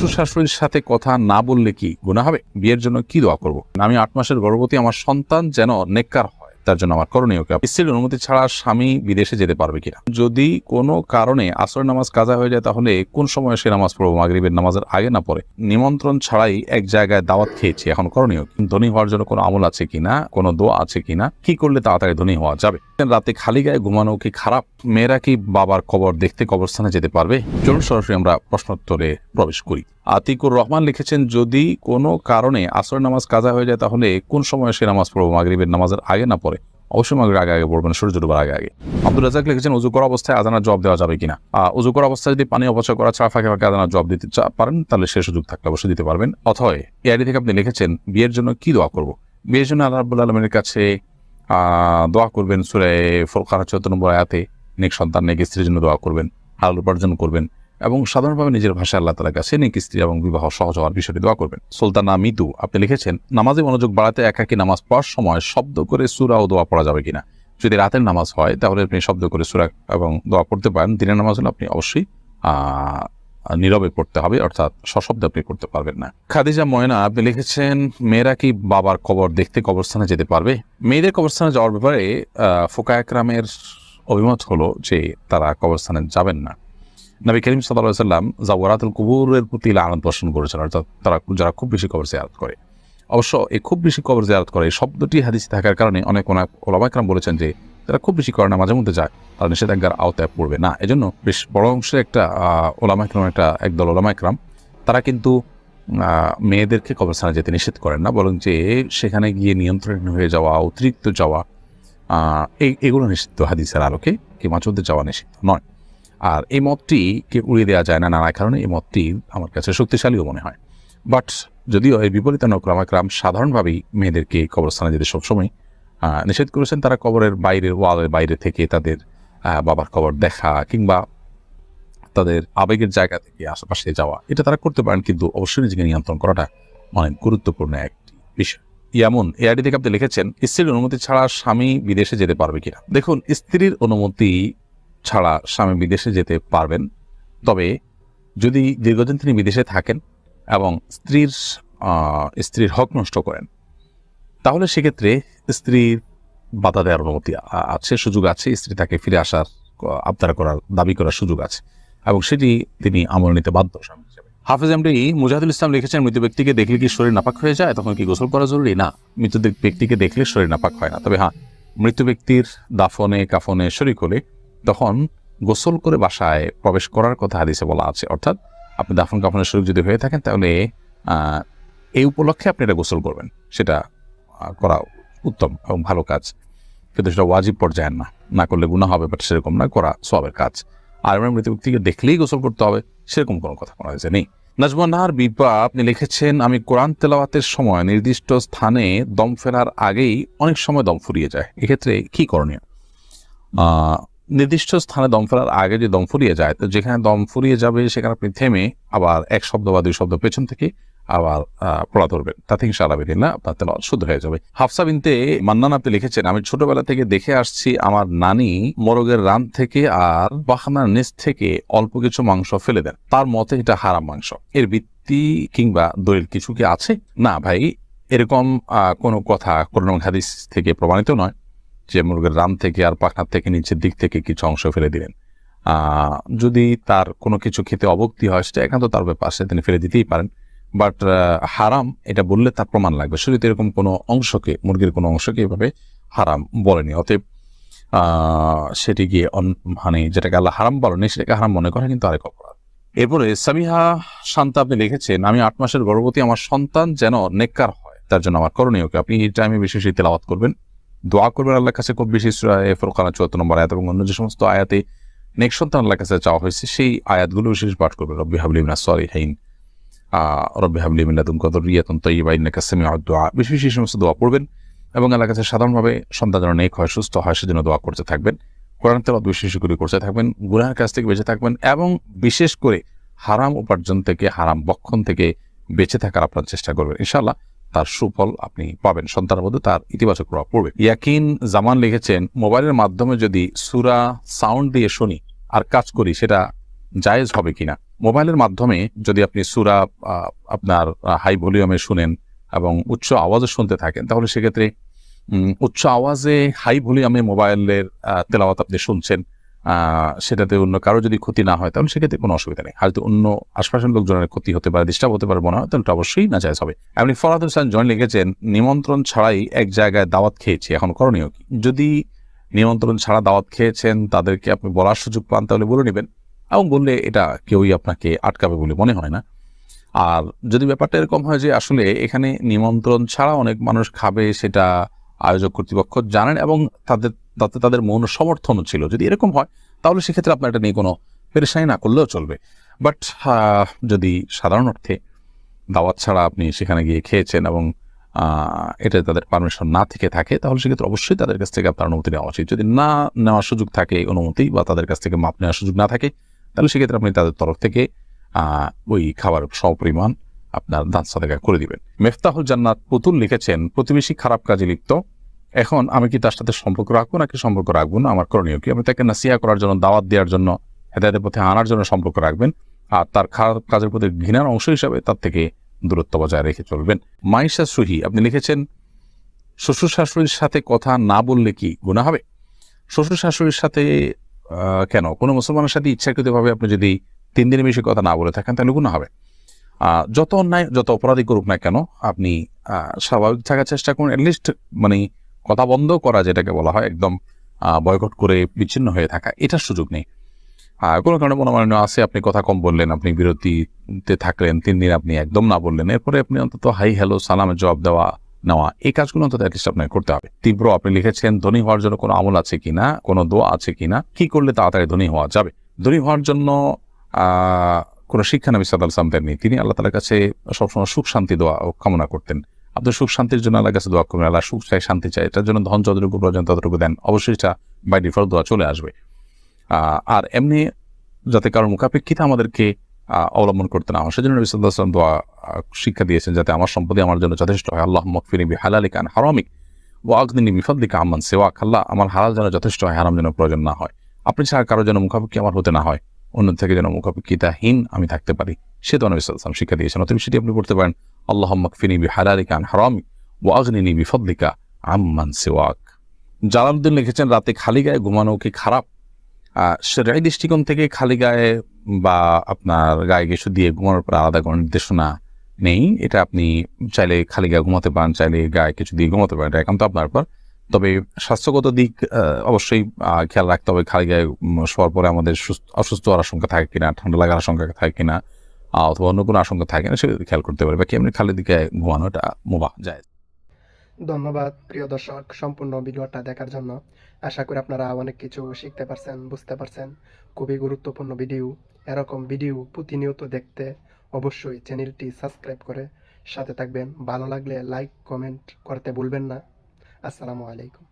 শ্বশুর শাশুড়ির সাথে কথা না বললে কি গুণা হবে? বিয়ের জন্য কি দোয়া করব? আমি আট মাসের গর্ভবতী, আমার সন্তান যেন নেককার হয়, তার জন্য আমার করণীয় কি? স্ত্রীর অনুমতি ছাড়া স্বামী বিদেশে যেতে পারবে কিনা? যদি কোনো কারণে আসরের নামাজ কাজা হয়ে যায়, তাহলে কোন সময় সে নামাজ পড়ব? মাগরিবের নামাজের আগে না পড়ে নিমন্ত্রণ ছাড়াই এক জায়গায় দাওয়াত খেয়েছি, এখন করণীয় কি? ধনী হওয়ার জন্য কোনো আমল আছে কিনা? কোনো দোয়া আছে কিনা? কি করলে তাড়াতাড়ি ধনী হওয়া যাবে? রাতে খালি গায়ে ঘুমানো কি খারাপ? মেয়েরা কি বাবার কবর দেখতে কবরস্থানে যেতে পারবে? চলুন সরাসরি আমরা প্রশ্নোত্তরে প্রবেশ করি। আতিকুর রহমান লিখেছেন, যদি কোনো কারণে আসরের নামাজ কাজা হয়ে যায়, তাহলে কোন সময় সে নামাজ পড়ব? মাগরিবের নামাজের আগে না পড়ে অবশ্যই মাগরিবের আগে আগে পড়বেন, সূর্য ডুবার আগে আগে। আব্দুল রাজাক লিখেছেন, উজু করা অবস্থায় আজানার জবাব দেওয়া যাবে কিনা? উজু করা অবস্থায় যদি পানি অপচয় করা ছাড়া ফাঁকে ফাঁকে আজানার জবাব দিতে পারেন, তাহলে সে সুযোগ থাকলে অবশ্যই দিতে পারবেন। অথবা এআইডি থেকে আপনি লিখেছেন, বিয়ের জন্য কি দোয়া করব? বিয়ের জন্য আল্লাহ আলমের কাছে দোয়া করবেন সুরে ফোরকার চৌদ্দ নম্বর আয়াতে নেক সন্তান, নেক স্ত্রীর জন্য দোয়া করবেন, হালাল উপার্জন করবেন এবং সাধারণভাবে নিজের ভাষায় আল্লাহ তালার কাছে নেক স্ত্রী এবং বিবাহ সহজ হওয়ার বিষয়টি দোয়া করবেন। সুলতানা মিতু আপনি লিখেছেন, নামাজে মনোযোগ বাড়াতে একাকি নামাজ পড়ার সময় শব্দ করে সুরা ও দোয়া পড়া যাবে কিনা? যদি রাতের নামাজ হয়, তাহলে আপনি শব্দ করে সুরা এবং দোয়া পড়তে পারেন। দিনের নামাজ হলে আপনি অবশ্যই নীরবে পড়তে হবে, অর্থাৎ সশব্দে আপনি পড়তে পারবেন না। খাদিজা ময়না, আপনি লিখেছেন, মেয়েরা কি বাবার কবর দেখতে কবরস্থানে যেতে পারবে? মেয়েদের কবরস্থানে যাওয়ার ব্যাপারে ফোকা একরামের অভিমত হলো যে তারা কবরস্থানে যাবেন না। নবী করিম সাল্লাহ সাল্লাম জাওয়ারাতুল কুবুরের প্রতি লানত পোষণ করেছেন, অর্থাৎ তারা যারা খুব বেশি কবর জিয়ারত করে। অবশ্য এই খুব বেশি কবর জিয়ারত করে শব্দটি হাদিসে থাকার কারণে অনেক অনেক ওলামাইকরাম বলেছেন যে যারা খুব বেশি করে না, মাঝে মধ্যে যায়, তারা নিষেধাজ্ঞার আওতায় পড়বে না। এজন্য বেশ বড় অংশের একটা ওলামাইকরাম একটা একদল ওলামাইকরাম তারা কিন্তু মেয়েদেরকে কবরস্থানে যেতে নিষেধ করেন না বরং যে সেখানে গিয়ে নিয়ন্ত্রণ হয়ে যাওয়া, অতিরিক্ত যাওয়া এই, এগুলো নিষিদ্ধ, হাদিসের আলোকে কি মাঝমধ্যে যাওয়া নিষিদ্ধ নয়। আর এই মতটিকে উড়িয়ে দেওয়া যায় না নানা কারণে এই মতটি আমার কাছে শক্তিশালীও মনে হয়। বাট যদিও এর বিপরীতে নক্রামাক্রাম সাধারণভাবেই মেয়েদেরকে কবরস্থানে যেতে সবসময় নিষেধ করেছেন, তারা কবরের বাইরের ওয়ালের বাইরে থেকে তাদের বাবার কবর দেখা কিংবা তাদের আবেগের জায়গা থেকে আশেপাশে যাওয়া, এটা তারা করতে পারেন, কিন্তু অবশ্যই নিজেকে নিয়ন্ত্রণ করাটা অনেক গুরুত্বপূর্ণ একটি বিষয়। ইয়ামন, এআইডি থেকে আপনি লিখেছেন, স্ত্রীর অনুমতি ছাড়া স্বামী বিদেশে যেতে পারবে কিনা। দেখুন, স্ত্রীর অনুমতি ছাড়া স্বামী বিদেশে যেতে পারবেন, তবে যদি দীর্ঘদিন তিনি বিদেশে থাকেন এবং স্ত্রীর স্ত্রীর হক নষ্ট করেন, তাহলে সেক্ষেত্রে স্ত্রীর বাধা দেওয়ার অনুমতি আছে, সুযোগ আছে, স্ত্রী তাকে ফিরে আসার আবদার করার, দাবি করার সুযোগ আছে এবং সেটি তিনি আমল নিতে বাধ্য স্বামী। হাফিজ এমডি মুজাহিদুল ইসলাম লিখেছেন, মৃত ব্যক্তিকে দেখলে কি শরীর নাপাক হয়ে যায়? তখন কি গোসল করা জরুরি? না, মৃত ব্যক্তিকে দেখলে শরীর নাপাক হয় না। তবে হ্যাঁ মৃত ব্যক্তির দাফনে, কাফনে শরিক হলে তখন গোসল করে বাসায় প্রবেশ করার কথা হাদিসে বলা আছে। অর্থাৎ আপনি দাফন, কাফনের শরীর যদি হয়ে থাকেন, তাহলে এই উপলক্ষে আপনি এটা গোসল করবেন। সেটা করা উত্তম এবং ভালো কাজ। কিন্তু সেটা ওয়াজিব পর্যায়ের না। না করলে গুণা হবে বাট সেরকম না, করা সবের কাজ। আর এমন মৃত ব্যক্তিকে দেখলেই গোসল করতে হবে। সেরকম কোনো কথা কোনো হয়েছে, নেই। নাজমানার বিপা আপনি লিখেছেন, আমি কোরআন তেলাওয়াতের সময় নির্দিষ্ট স্থানে দম ফেরার আগেই অনেক সময় দম ফুরিয়ে যায়। এক্ষেত্রে কি করণীয়? নির্দিষ্ট স্থানে দম ফেরার আগে যে দম ফুরিয়ে যায়, তো যেখানে দম ফুরিয়ে যাবে সেখানে আপনি থেমে আবার এক শব্দ বা দুই শব্দ পেছন থেকে আবার পড়া ধরবেন। তাতে ইনশাআল্লাহ না? আপনার তেলাওয়াত শুদ্ধ হয়ে যাবে। হাফসা বিনতে মান্নান আপনি লিখেছেন, আমি ছোটবেলা থেকে দেখে আসছি, আমার নানি মোরগের রান থেকে আর বাখানার নিচ থেকে অল্প কিছু মাংস ফেলে দেন। তার মতে এটা হারাম মাংস। এর ভিত্তি কিংবা দলিল কিছু কি আছে? না ভাই, এরকম কোনো কথা কোন হাদিস থেকে প্রমাণিত নয় যে মুরগের রান থেকে আর পাখনার থেকে নিচের দিক থেকে কিছু অংশ ফেলে দিলেন। যদি তার কোনো কিছু খেতে অবক্তি হয়, সেটা একান্ত তার ব্যাপার তিনি ফেলে দিতেই পারেন। বাট হারাম, এটা বললে তার প্রমাণ লাগবে। শুধু এরকম কোনো অংশকে, মুরগির কোনো অংশকে এভাবে হারাম বলেনি। অতএব সেটি গিয়ে মানে যেটাকে আল্লাহ হারাম বলেনি, সেটাকে হারাম মনে করা, কিন্তু আরেক অপরাধ। এরপরে সামিহা শান্তা আপনি লিখেছেন, আমি আট মাসের গর্ভবতী, আমার সন্তান যেন নেককার হয়, তার জন্য আমার করণীয় কি? আপনি এই টাইমে বেশি বেশি তেলাওয়াত করবেন, দোয়া করবেন আল্লাহর কাছে, খুব বেশি সূরায়ে ফুরকানের চুয়াত্তর নম্বর আয়াত এবং অন্য যে সমস্ত আয়াতে নেক সন্তান আল্লাহর কাছে চাওয়া হয়েছে, সেই আয়াতগুলো বিশেষ পাঠ করবেন। রব্বি হাবলি মিনা সরি হাইন রব্বি হাবলি তুম কত রিয়াতন তৈবা ইন্নাকা সামিউ দোয়া বেশি বেশি সমস্ত দোয়া পড়বেন এবং আল্লাহর কাছে সাধারণভাবে সন্তান যেন নেক হয়, সুস্থ হয়, সেজন্য দোয়া করতে থাকবেন। কোরআন তেলাওয়াত বেশি করে করতে থাকবেন, গুনাহের কাছ থেকে বেঁচে থাকবেন এবং বিশেষ করে হারাম উপার্জন থেকে, হারাম বক্ষণ থেকে বেঁচে থাকার আপনার চেষ্টা করবেন। ইনশাআল্লাহ তার সুফল আপনি পাবেন। সন্তানের মধ্যে তার ইতিবাচক প্রভাব পড়বে। ইয়াকিন জামান লিখেছেন, মোবাইলের মাধ্যমে যদি সুরা সাউন্ড দিয়ে শুনি আর কাজ করি, সেটা জায়েজ হবে কিনা? মোবাইলের মাধ্যমে যদি আপনি সুরা আপনার হাই ভলিউমে শুনেন এবং উচ্চ আওয়াজে শুনতে থাকেন, তাহলে সেক্ষেত্রে উচ্চ আওয়াজে, হাই ভলিউমে মোবাইলের তেলাওয়াত আপনি শুনছেন সেটাতে অন্য কারও যদি ক্ষতি না হয়, তাহলে সেক্ষেত্রে কোনো অসুবিধা নেই। হয়তো অন্য আশপাশের লোকজনের ক্ষতি হতে পারে, ডিস্টার্ব হতে পারে, মনে হয়, তাহলে অবশ্যই না জায়েজ হবে। এমনি ফরাদ হোসেন জয়েন লিখেছেন, নিমন্ত্রণ ছাড়াই এক জায়গায় দাওয়াত খেয়েছি, এখন করণীয় কি? যদি নিমন্ত্রণ ছাড়া দাওয়াত খেয়েছেন, তাদেরকে আপনি বলার সুযোগ পান, তাহলে বলে নেবেন। এবং বললে এটা কেউই আপনাকে আটকাবে বলে মনে হয় না। আর যদি ব্যাপারটা এরকম হয় যে আসলে এখানে নিমন্ত্রণ ছাড়া অনেক মানুষ খাবে সেটা আয়োজক কর্তৃপক্ষ জানেন এবং তাদের, তাতে তাদের মৌন সমর্থনও ছিল। যদি এরকম হয়, তাহলে সেক্ষেত্রে আপনার এটা নিয়ে কোনো পেরেশানি না করলেও চলবে। বাট যদি সাধারণ অর্থে দাওয়াত ছাড়া আপনি সেখানে গিয়ে খেয়েছেন এবং এটা তাদের পারমিশন না থেকে থাকে, তাহলে সেক্ষেত্রে অবশ্যই তাদের কাছ থেকে আপনার অনুমতি নেওয়া উচিত। যদি না নেওয়ার সুযোগ থাকে অনুমতি বা তাদের কাছ থেকে মাপ নেওয়ার সুযোগ না থাকে তাহলে সেক্ষেত্রে আপনি তাদের তরফ থেকে ওই খাবার সপরিমাণ আপনার দাঁত সাদেকা করে দিবেন। মেফতাহুল জান্নাত পুতুল লিখেছেন, প্রতিবেশী খারাপ কাজে লিপ্ত। এখন আমি কি তার সাথে সম্পর্ক রাখব নাকি সম্পর্ক রাখব না? আমার করণীয় কি? আপনি তাকে নাসিয়া করার জন্য, দাওয়াত দেওয়ার জন্য, হেদায়তের পথে আনার জন্য সম্পর্ক রাখবেন। আর তার খারাপ কাজের প্রতি ঘৃণার অংশ হিসাবে তার থেকে দূরত্ব বজায় রেখে চলবেন। মাইশা সুহি, আপনি লিখেছেন, শ্বশুর শাশুড়ির সাথে কথা না বললে কি গুণা হবে? শ্বশুর শাশুড়ির সাথে কেন? কোনো মুসলমানের সাথে ইচ্ছাকৃতভাবে আপনি যদি তিন দিনের বেশি কথা না বলে থাকেন, তাহলে গুণা হবে। যত অন্যায়, যত অপরাধী করুক না কেন, আপনি স্বাভাবিক থাকার চেষ্টা করুন। অ্যাটলিস্ট মানে কথা বন্ধ করা, যেটাকে বলা হয়, একদম বয়কট করে বিচ্ছিন্ন হয়ে থাকা, এটার সুযোগ নেই। কোনো কারণে মনোমালিন্য আছে, আপনি কথা কম বললেন, আপনি বিরতিতে থাকলেন, তিন দিন আপনি একদম না বললেন, এরপরে আপনি অন্তত হাই হ্যালো সালামের জবাব দেওয়া নেওয়া। এই কাজগুলো অন্তত অ্যাটলিস্ট আপনাকে করতে হবে। তীব্র, আপনি লিখেছেন, ধনী হওয়ার জন্য কোনো আমল আছে কিনা? কোনো দোয়া আছে কিনা? কি করলে তাড়াতাড়ি ধনী হওয়া যাবে? ধনী হওয়ার জন্য কোনো শিক্ষা নবী সাদাল সালাম দেননি। তিনি আল্লাহ তালার কাছে সবসময় সুখ, শান্তি, দোয়া কামনা করতেন। আপনি সুখ, শান্তির জন্য আল্লাহর কাছে দোয়া করবেন। আল্লাহ সুখ চাই, শান্তি চাই। এটার জন্য ধন যতটুকু প্রয়োজন ততটুকু দেন। অবশ্যই এটা বাই ডিফল্ট দোয়া চলে আসবে। আর এমনি যাতে কারোর মুখাপেক্ষিতে আমাদেরকে অবলম্বন করতে না হয়। সেজন্য নবী দোয়া শিক্ষা দিয়েছেন যাতে আমার সম্পত্তি আমার জন্য যথেষ্ট হয়। আল্লাহ মকফিনি বি হালালিক আন হারামিক ও আগদিনী বিফাদ্দিকা আম্মান সেওয়াক। আল্লাহ আমার হালাল যেন যথেষ্ট হয়, হারাম যেন প্রয়োজন না হয়। আপনি ছাড়া কারোর যেন মুখাপেক্ষি আমার হতে না হয় অন্য থেকে যেন মুখাপেক্ষিতাহীন আমি থাকতে পারি। সে তো নবী শিক্ষা দিয়েছেন। অতএব সেটি আপনি করতে পারেন, আল্লাহ মকফিনি বি হালালিকা আন হারামিক ও আগদিনী বিফাদ্দিকা আম্মান সেওয়াক। জালালউদ্দিন লিখেছেন, রাতে খালি গায়ে ঘুমানো কি খারাপ? সেরাই দৃষ্টিকোণ থেকে খালি গায়ে বা আপনার গায়ে কিছু দিয়ে ঘুমানোর পর আলাদা কোনো নির্দেশনা নেই। এটা আপনি চাইলে খালি গায়ে ঘুমাতে পারেন, চাইলে গায়ে কিছু দিয়ে ঘুমাতে পারেন, এটা একান্ত আপনার পর তবে স্বাস্থ্যগত দিক অবশ্যই খেয়াল রাখতে হবে খালি গায়ে শোয়ার পরে আমাদের সুস্থ- অসুস্থ হওয়ার আশঙ্কা থাকে কিনা, ঠান্ডা লাগার আশঙ্কা থাকে কিনা অথবা অন্য কোনো আশঙ্কা থাকে না সেটা খেয়াল করতে পারে বাকি এমনি খালি দিকে ঘুমানোটা মোবা যায় ধন্যবাদ, প্রিয় দর্শক, সম্পূর্ণ ভিডিওটা দেখার জন্য। আশা করি আপনারা অনেক কিছু শিখতে পারছেন, বুঝতে পারছেন। খুবই গুরুত্বপূর্ণ ভিডিও। এরকম ভিডিও প্রতিনিয়ত দেখতে অবশ্যই চ্যানেলটি সাবস্ক্রাইব করে সাথে থাকবেন। ভালো লাগলে লাইক, কমেন্ট করতে ভুলবেন না। আসসালামু আলাইকুম।